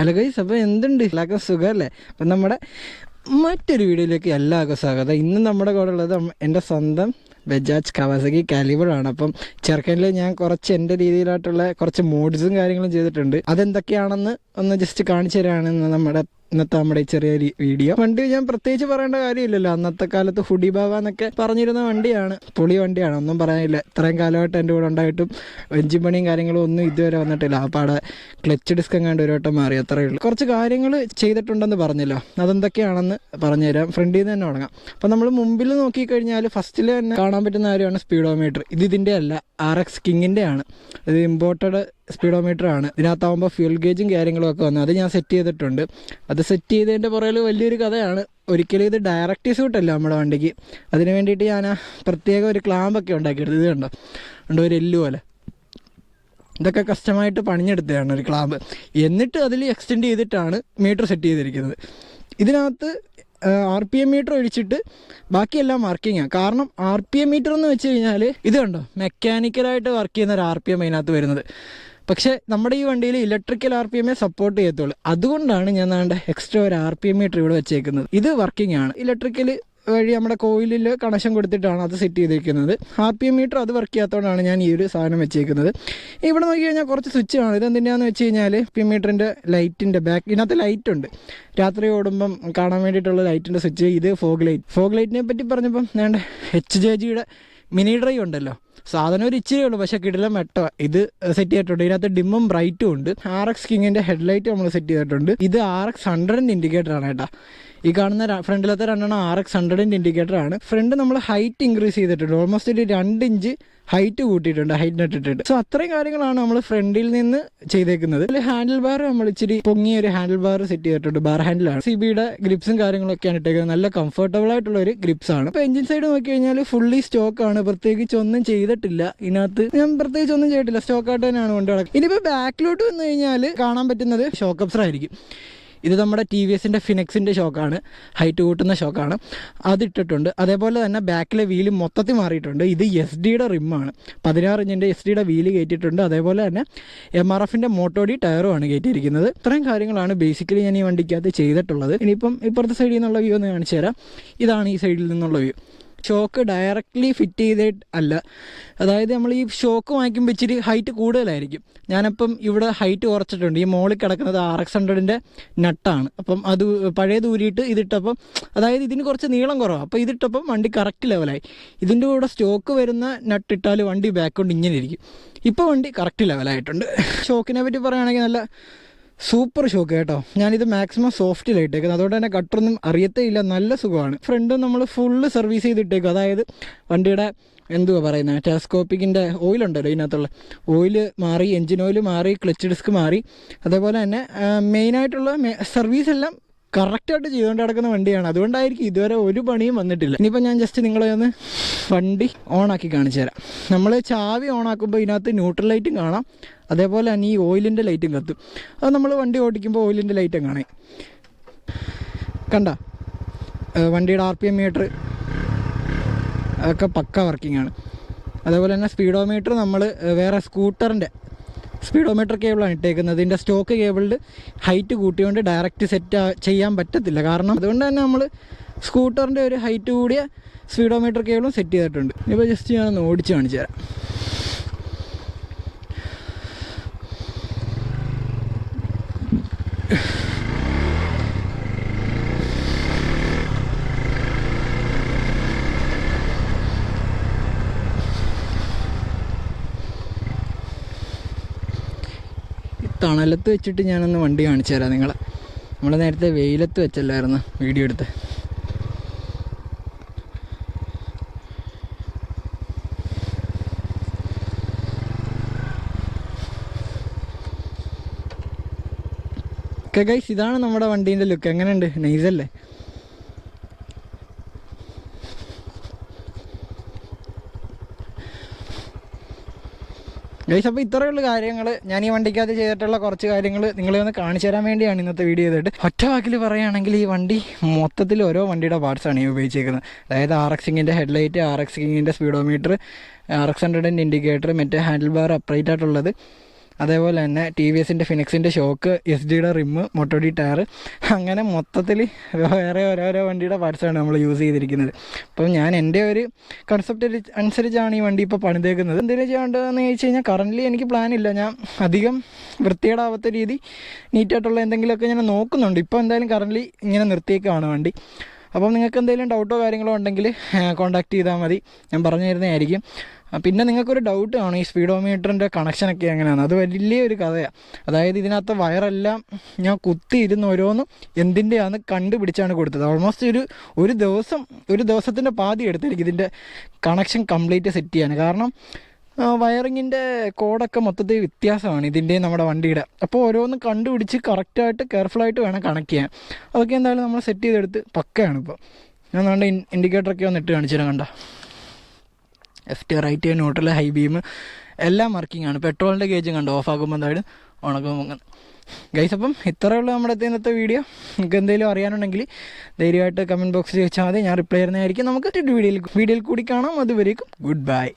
Hello guys അപ്പോൾ എന്തുണ്ട്? എല്ലാവർക്കും സുഖമല്ലേ? അപ്പം നമ്മുടെ മറ്റൊരു വീഡിയോയിലേക്ക് എല്ലാവർക്കും സ്വാഗതം. ഇന്ന് നമ്മുടെ കൂടെ ഉള്ളത് എന്റെ സ്വന്തം ബജാജ് കവാസകി കാലിബറാണ് അപ്പം ചെറുക്കനിൽ ഞാൻ കുറച്ച് എന്റെ രീതിയിലായിട്ടുള്ള കുറച്ച് മോഡ്സും കാര്യങ്ങളും ചെയ്തിട്ടുണ്ട്. അതെന്തൊക്കെയാണെന്ന് ഒന്ന് ജസ്റ്റ് കാണിച്ചു തരാണ് നമ്മുടെ ഇന്നത്തെ നമ്മുടെ ചെറിയ വീഡിയോ. വണ്ടി ഞാൻ പ്രത്യേകിച്ച് പറയേണ്ട കാര്യമില്ലല്ലോ. അന്നത്തെ കാലത്ത് ഹുഡി ബാബ എന്നൊക്കെ പറഞ്ഞിരുന്ന വണ്ടിയാണ്. പൊളി വണ്ടിയാണ്. ഒന്നും പറയാനില്ല. ഇത്രയും കാലമായിട്ട് എന്റെ കൂടെ ഉണ്ടായിട്ടും എഞ്ചിൻ പണിയും കാര്യങ്ങളും ഒന്നും ഇതുവരെ വന്നിട്ടില്ല. അവിടെ ക്ലച്ച് ഡിസ്ക് എങ്ങാണ്ട് ഒരു വട്ടം മാറി. അത്രയേ ഉള്ളൂ. കുറച്ച് കാര്യങ്ങൾ ചെയ്തിട്ടുണ്ടെന്ന് പറഞ്ഞല്ലോ. അതെന്തൊക്കെയാണെന്ന് പറഞ്ഞുതരാം. ഫ്രണ്ടിൽ നിന്ന് തന്നെ തുടങ്ങാം. അപ്പം നമ്മൾ മുമ്പിൽ നോക്കിക്കഴിഞ്ഞാൽ ഫസ്റ്റിൽ തന്നെ കാണാൻ പറ്റുന്ന കാര്യമാണ് സ്പീഡോമീറ്റർ ഇത് ഇതിന്റെ അല്ല. ആർ എക്സ് കിങ്ങിന്റെ ആണ് ഇത് ഇമ്പോർട്ടഡ് സ്പീഡോമീറ്റർ ആണ്. ഇതിനകത്താവുമ്പോൾ ഫ്യൂൽ ഗേജും കാര്യങ്ങളും ഒക്കെ വന്നു. അത് ഞാൻ സെറ്റ് ചെയ്തിട്ടുണ്ട്. അത് സെറ്റ് ചെയ്തതിന്റെ പുറകിൽ വലിയൊരു കഥയാണ്. ഒരിക്കലും ഇത് ഡയറക്റ്റ് സ്യൂട്ടല്ല നമ്മുടെ വണ്ടിക്ക്. അതിന് വേണ്ടിയിട്ട് ഞാൻ പ്രത്യേക ഒരു ക്ലാമ്പൊക്കെ ഉണ്ടാക്കിയെടുത്ത് ഇത് കണ്ടോ? കണ്ടോ? ഒരു എല്ല് പോലെ. ഇതൊക്കെ കസ്റ്റമായിട്ട് പണിഞ്ഞെടുത്തതാണ് ഒരു ക്ലാമ്പ് എന്നിട്ട് അതിൽ എക്സ്റ്റെൻഡ് ചെയ്തിട്ടാണ് മീറ്റർ സെറ്റ് ചെയ്തിരിക്കുന്നത്. ഇതിനകത്ത് ആർ പി എം മീറ്റർ ഒഴിച്ചിട്ട് ബാക്കിയെല്ലാം വർക്കിങ്ങാണ് കാരണം ആർ പി എം മീറ്റർ എന്ന് വെച്ച് കഴിഞ്ഞാൽ ഇത് കണ്ടോ? മെക്കാനിക്കലായിട്ട് വർക്ക് ചെയ്യുന്ന ഒരു ആർ പി എം അതിനകത്ത് വരുന്നത്. പക്ഷേ നമ്മുടെ ഈ വണ്ടിയിൽ ഇലക്ട്രിക്കൽ ആർ പി എമ്മേ സപ്പോർട്ട് ചെയ്യത്തുള്ളൂ. അതുകൊണ്ടാണ് ഞാൻ നാണ്ട എക്സ്ട്രാ ഒരു ആർ പി എം മീറ്റർ ഇവിടെ വെച്ചേക്കുന്നത്. ഇത് വർക്കിംഗ് ആണ്. ഇലക്ട്രിക്കൽ വഴി നമ്മുടെ കോയിലിൽ കണക്ഷൻ കൊടുത്തിട്ടാണ് അത് സെറ്റ് ചെയ്തിരിക്കുന്നത്. ആർ പി എം മീറ്റർ അത് വർക്ക് ചെയ്യാത്തതുകൊണ്ടാണ് ഞാൻ ഈ ഒരു സാധനം വെച്ചേക്കുന്നത്. ഇവിടെ നോക്കി കഴിഞ്ഞാൽ കുറച്ച് സ്വിച്ച് ആണ്. ഇത് എന്തിനാന്ന് വെച്ച് കഴിഞ്ഞാൽ പി മീറ്ററിന്റെ ലൈറ്റിന്റെ ബാക്ക് ഇതിനകത്ത് ലൈറ്റ് ഉണ്ട്. രാത്രി ഓടുമ്പം കാണാൻ വേണ്ടിയിട്ടുള്ള ലൈറ്റിന്റെ സ്വിച്ച് ഇത് ഫോഗ് ലൈറ്റ് ഫോഗ് ലൈറ്റിനെ പറ്റി പറഞ്ഞപ്പം ഞാൻ എച്ച് ജെ ജിയുടെ മിനി ഡ്രൈവ് ഉണ്ടല്ലോ. സാധനം ഒരു ഇച്ചിരി ഉള്ളൂ പക്ഷേ കിടിലം വെട്ട ഇത് സെറ്റ് ചെയ്തിട്ടുണ്ട്. ഇതിനകത്ത് ഡിമ്മും ബ്രൈറ്റും ഉണ്ട്. ആർ എക്സ് കിങ്ങിന്റെ ഹെഡ്ലൈറ്റ് നമ്മൾ സെറ്റ് ചെയ്തിട്ടുണ്ട്. ഇത് ആർ എക്സ് ഹൺഡ്രഡിന്റെ ഇൻഡിക്കേറ്റർ ആണ് കേട്ടോ. ഈ കാണുന്ന ഫ്രണ്ടിലത്തെ രണ്ടെണ്ണം ആർ എക്സ് ഹൺഡ്രഡിന്റെ ഇൻഡിക്കേറ്റർ ആണ്. ഫ്രണ്ട് നമ്മൾ ഹൈറ്റ് ഇൻക്രീസ് ചെയ്തിട്ടുണ്ട്. ഓൾമോസ്റ്റ് ഒരു രണ്ട് ഇഞ്ച് ഹൈറ്റ് കൂട്ടിയിട്ടുണ്ട് ഹൈറ്റ് നട്ടിട്ടുണ്ട്. സോ അത്രയും കാര്യങ്ങളാണ് നമ്മൾ ഫ്രണ്ടിൽ നിന്ന് ചെയ്തേക്കുന്നത്. അതിൽ ഹാൻഡിൽ ബാർ നമ്മൾ ഇച്ചിരി പൊങ്ങിയ ഒരു ഹാൻഡിൽ ബാർ സെറ്റ് ചെയ്തിട്ടുണ്ട് ബാർ ഹാൻഡിലാണ് സി ബിയുടെ ഗ്രിപ്സും കാര്യങ്ങളൊക്കെയാണ് ഇട്ടേക്കുന്നത്. നല്ല കംഫർട്ടബിൾ ആയിട്ടുള്ള ഒരു ഗ്രിപ്സ് ആണ്. അപ്പോൾ എഞ്ചിൻ സൈഡ് നോക്കി കഴിഞ്ഞാൽ ഫുള്ളി സ്റ്റോക്ക് ആണ്. പ്രത്യേകിച്ച് ഒന്നും ചെയ്തിട്ടില്ല ഇതിനകത്ത്. ഞാൻ പ്രത്യേകിച്ച് ഒന്നും ചെയ്തിട്ടില്ല. സ്റ്റോക്ക് ആയിട്ട് തന്നെയാണ് കൊണ്ട് നടക്കുന്നത്. ഇനിയിപ്പോൾ ബാക്കിലോട്ട് വന്നു കഴിഞ്ഞാൽ കാണാൻ പറ്റുന്നത് ഷോക്കപ്സർ ആയിരിക്കും. ഇത് നമ്മുടെ ടി വി എസിന്റെ ഫിനെക്സിന്റെ ഷോക്കാണ് ഹൈറ്റ് കൂട്ടുന്ന ഷോക്കാണ് അതിട്ടിട്ടുണ്ട്. അതേപോലെ തന്നെ ബാക്കിലെ വീൽ മൊത്തത്തിൽ മാറിയിട്ടുണ്ട്. ഇത് എസ് ഡിയുടെ റിമ്മാണ് പതിനാറ് ഇഞ്ചിന്റെ എസ് ഡിയുടെ വീൽ കയറ്റിയിട്ടുണ്ട്. അതേപോലെ തന്നെ എം ആർ എഫിന്റെ മോട്ടോഡി ടയറുമാണ് കയറ്റിയിരിക്കുന്നത്. ഇത്രയും കാര്യങ്ങളാണ് ബേസിക്കലി ഞാൻ ഈ വണ്ടിക്കകത്ത് ചെയ്തിട്ടുള്ളത്. ഇനിയിപ്പം ഇപ്പുറത്തെ സൈഡിൽ നിന്നുള്ള വ്യൂ ഒന്ന് കാണിച്ചു തരാം ഇതാണ് ഈ സൈഡിൽ നിന്നുള്ള വ്യൂ ഷോക്ക് ഡയറക്റ്റ്ലി ഫിറ്റ് ചെയ്തിട്ട് അല്ല. അതായത് നമ്മൾ ഈ ഷോക്ക് വാങ്ങിക്കുമ്പോൾ ഇച്ചിരി ഹൈറ്റ് കൂടുതലായിരിക്കും. ഞാനപ്പം ഇവിടെ ഹൈറ്റ് കുറച്ചിട്ടുണ്ട്. ഈ മോളിൽ കിടക്കുന്നത് ആർ എക്സ് ഹൺഡ്രഡിന്റെ നട്ടാണ്. അപ്പം അത് പഴയ ഊരിയിട്ട് ഇതിട്ടപ്പം അതായത് ഇതിന് കുറച്ച് നീളം കുറവാണ് അപ്പോൾ ഇതിട്ടപ്പം വണ്ടി കറക്റ്റ് ലെവലായി ഇതിന്റെ കൂടെ സ്റ്റോക്ക് വരുന്ന നട്ട് ഇട്ടാൽ വണ്ടി ബാക്ക് കൊണ്ട് ഇങ്ങനെ ഇരിക്കും. ഇപ്പോൾ വണ്ടി കറക്റ്റ് ലെവലായിട്ടുണ്ട് ഷോക്കിനെ പറ്റി പറയുകയാണെങ്കിൽ നല്ല സൂപ്പർ ഷോക്ക് കേട്ടോ. ഞാനിത് മാക്സിമം സോഫ്റ്റിലായിട്ടേക്കുന്നത് അതുകൊണ്ട് തന്നെ കട്ടറൊന്നും അറിയത്തേ ഇല്ല നല്ല സുഖമാണ്. ഫ്രണ്ട് നമ്മൾ ഫുള്ള് സർവീസ് ചെയ്തിട്ടേക്കും അതായത് വണ്ടിയുടെ എന്തുവാ പറയുന്നത് ടെലസ്കോപ്പിക്കിന്റെ ഓയിലുണ്ടല്ലോ ഇതിനകത്തുള്ള. ഓയിൽ മാറി എൻജിൻ ഓയിൽ മാറി ക്ലച്ച് ഡിസ്ക് മാറി. അതേപോലെ തന്നെ മെയിനായിട്ടുള്ള സർവീസ് എല്ലാം കറക്റ്റായിട്ട് ചെയ്തുകൊണ്ട് നടക്കുന്ന വണ്ടിയാണ്. അതുകൊണ്ടായിരിക്കും ഇതുവരെ ഒരു പണിയും വന്നിട്ടില്ല. ഇനിയിപ്പോൾ ഞാൻ ജസ്റ്റ് നിങ്ങളെ ഒന്ന് വണ്ടി ഓണാക്കി കാണിച്ചു തരാം. നമ്മൾ ചാവി ഓണാക്കുമ്പോൾ ഇതിനകത്ത് ന്യൂട്രൽ ലൈറ്റും കാണാം. അതേപോലെ തന്നെ ഈ ഓയിലിന്റെ ലൈറ്റും കത്തും. അത് നമ്മൾ വണ്ടി ഓടിക്കുമ്പോൾ ഓയിലിന്റെ ലൈറ്റും കാണേ കണ്ട? വണ്ടിയുടെ ആർ പി എം മീറ്റർ ഒക്കെ പക്ക വർക്കിംഗ് ആണ്. അതേപോലെ തന്നെ സ്പീഡോമീറ്റർ നമ്മൾ വേറെ സ്കൂട്ടറിന്റെ സ്പീഡോമീറ്റർ കേബിളാണ് ഇട്ടേക്കുന്നത്. ഇതിന്റെ സ്റ്റോക്ക് കേബിളിൽ ഹൈറ്റ് കൂട്ടിയോണ്ട് ഡയറക്റ്റ് സെറ്റ് ചെയ്യാൻ പറ്റത്തില്ല. കാരണം അതുകൊണ്ട് തന്നെ നമ്മൾ സ്കൂട്ടറിന്റെ ഒരു ഹൈറ്റ് കൂടിയ സ്പീഡോമീറ്റർ കേബിളും സെറ്റ് ചെയ്തിട്ടുണ്ട്. ഇപ്പോൾ ജസ്റ്റ് ഞാനൊന്ന് ഓടിച്ച് കാണിച്ചു തരാം. തണലത്ത് വെച്ചിട്ട് ഞാനൊന്ന് വണ്ടി കാണിച്ചു തരാം നിങ്ങളെ. നമ്മൾ നേരത്തെ വെയിലത്ത് വെച്ചല്ലായിരുന്നു? വീഡിയോ എടുത്ത്. ഗൈസ് ഇതാണ് നമ്മുടെ വണ്ടീന്റെ ലുക്ക് എങ്ങനെയുണ്ട്? നൈസല്ലേ ഗൈസ് അപ്പോൾ ഇത്രയുള്ള കാര്യങ്ങൾ ഞാൻ ഈ വണ്ടിക്കകത്ത് ചെയ്തിട്ടുള്ള കുറച്ച് കാര്യങ്ങൾ നിങ്ങളെ ഒന്ന് കാണിച്ചു തരാൻ വേണ്ടിയാണ് ഇന്നത്തെ വീഡിയോ ചെയ്തിട്ട് ഒറ്റ വാക്കിൽ പറയുകയാണെങ്കിൽ ഈ വണ്ടി മൊത്തത്തിൽ ഓരോ വണ്ടിയുടെ പാർട്സാണ് ഈ ഉപയോഗിച്ചിരിക്കുന്നത് അതായത് ആർ എക്സിങ്ങിന്റെ ഹെഡ്ലൈറ്റ് ആർ എക്സിങ്ങിന്റെ സ്പീഡോമീറ്റർ ആർ എക്സ് ഹൺഡ്രഡിന്റെ ഇൻഡിക്കേറ്റർ മറ്റേ ഹാൻഡിൽ ബാർ അപ്രൈറ്റ് ആയിട്ടുള്ളത്. അതേപോലെ തന്നെ ടി വി എസിന്റെ ഫിനിക്സിന്റെ ഷോക്ക് എസ് ഡിയുടെ റിമ്മ് മൊട്ടോഡി ടയർ അങ്ങനെ മൊത്തത്തിൽ വേറെ ഓരോരോ വണ്ടിയുടെ പാർട്സാണ് നമ്മൾ യൂസ് ചെയ്തിരിക്കുന്നത്. അപ്പോൾ ഞാൻ എന്റെ ഒരു കൺസെപ്റ്റ് അനുസരിച്ചാണ് ഈ വണ്ടി ഇപ്പോൾ പണിതേക്കുന്നത്. എന്തെങ്കിലും ചെയ്യേണ്ടതെന്ന് ചോദിച്ചു കഴിഞ്ഞാൽ കറന്റ്ലി എനിക്ക് പ്ലാൻ ഇല്ല. ഞാൻ അധികം വൃത്തികേടാവാത്ത രീതി നീറ്റായിട്ടുള്ള എന്തെങ്കിലുമൊക്കെ ഞാൻ നോക്കുന്നുണ്ട്. ഇപ്പോൾ എന്തായാലും കറന്റ്ലി ഇങ്ങനെ നിർത്തിയേക്കാണ് വണ്ടി. അപ്പം നിങ്ങൾക്ക് എന്തെങ്കിലും ഡൗട്ടോ കാര്യങ്ങളോ ഉണ്ടെങ്കിൽ കോൺടാക്ട് ചെയ്താൽ മതി. ഞാൻ പറഞ്ഞു തരുന്നതായിരിക്കും പിന്നെ നിങ്ങൾക്കൊരു ഡൗട്ട് ആണ് ഈ സ്പീഡോമീറ്ററിന്റെ കണക്ഷനൊക്കെ എങ്ങനെയാണ് അത് വലിയൊരു കഥയാണ് അതായത് ഇതിനകത്ത് വയറെല്ലാം ഞാൻ കുത്തിയിരുന്ന് ഓരോന്നും എന്തിന്റെയാന്ന് കണ്ടുപിടിച്ചാണ് കൊടുത്തത്. ഓൾമോസ്റ്റ് ഒരു ഒരു ദിവസം ഒരു ദിവസത്തിന്റെ പാതി എടുത്തിരിക്കും ഇതിന്റെ കണക്ഷൻ കംപ്ലീറ്റ് സെറ്റ് ചെയ്യാൻ. കാരണം വയറിങ്ങിന്റെ കോഡൊക്കെ മൊത്തത്തിൽ വ്യത്യാസമാണ് ഇതിന്റെ നമ്മുടെ വണ്ടിയുടെ. അപ്പോൾ ഓരോന്ന് കണ്ടുപിടിച്ച് കറക്റ്റായിട്ട് കെയർഫുള്ളായിട്ട് വേണം കണക്ട് ചെയ്യാൻ. അതൊക്കെ എന്തായാലും നമ്മൾ സെറ്റ് ചെയ്തെടുത്ത് പക്കയാണ് ഇപ്പോൾ ഞാൻ നല്ല ഇൻഡിക്കേറ്ററൊക്കെ ഒന്ന് ഇട്ട് കാണിച്ചു തരാം കണ്ട? F T right neutral high beam എല്ലാം വർക്കിംഗ് ആണ്. പെട്രോളിന്റെ ഗേജ് കണ്ടോ? ഓഫ് ആക്കുമ്പോൾ എന്തായാലും ഉണക്കുമ്പോൾ ഗൈസ് അപ്പം ഇത്രയേ ഉള്ളൂ നമ്മുടെ ഇന്നത്തെ വീഡിയോ നിങ്ങൾക്ക് എന്തെങ്കിലും അറിയാനുണ്ടെങ്കിൽ ധൈര്യമായിട്ട് കമന്റ് ബോക്സിൽ ചോദിച്ചാൽ മതി. ഞാൻ റിപ്ലൈ ചെയ്യുന്നതായിരിക്കും നമുക്ക് വീഡിയോയിൽ വീഡിയോയിൽ കൂടി കാണാം. അതുവരേക്കും ഗുഡ് ബൈ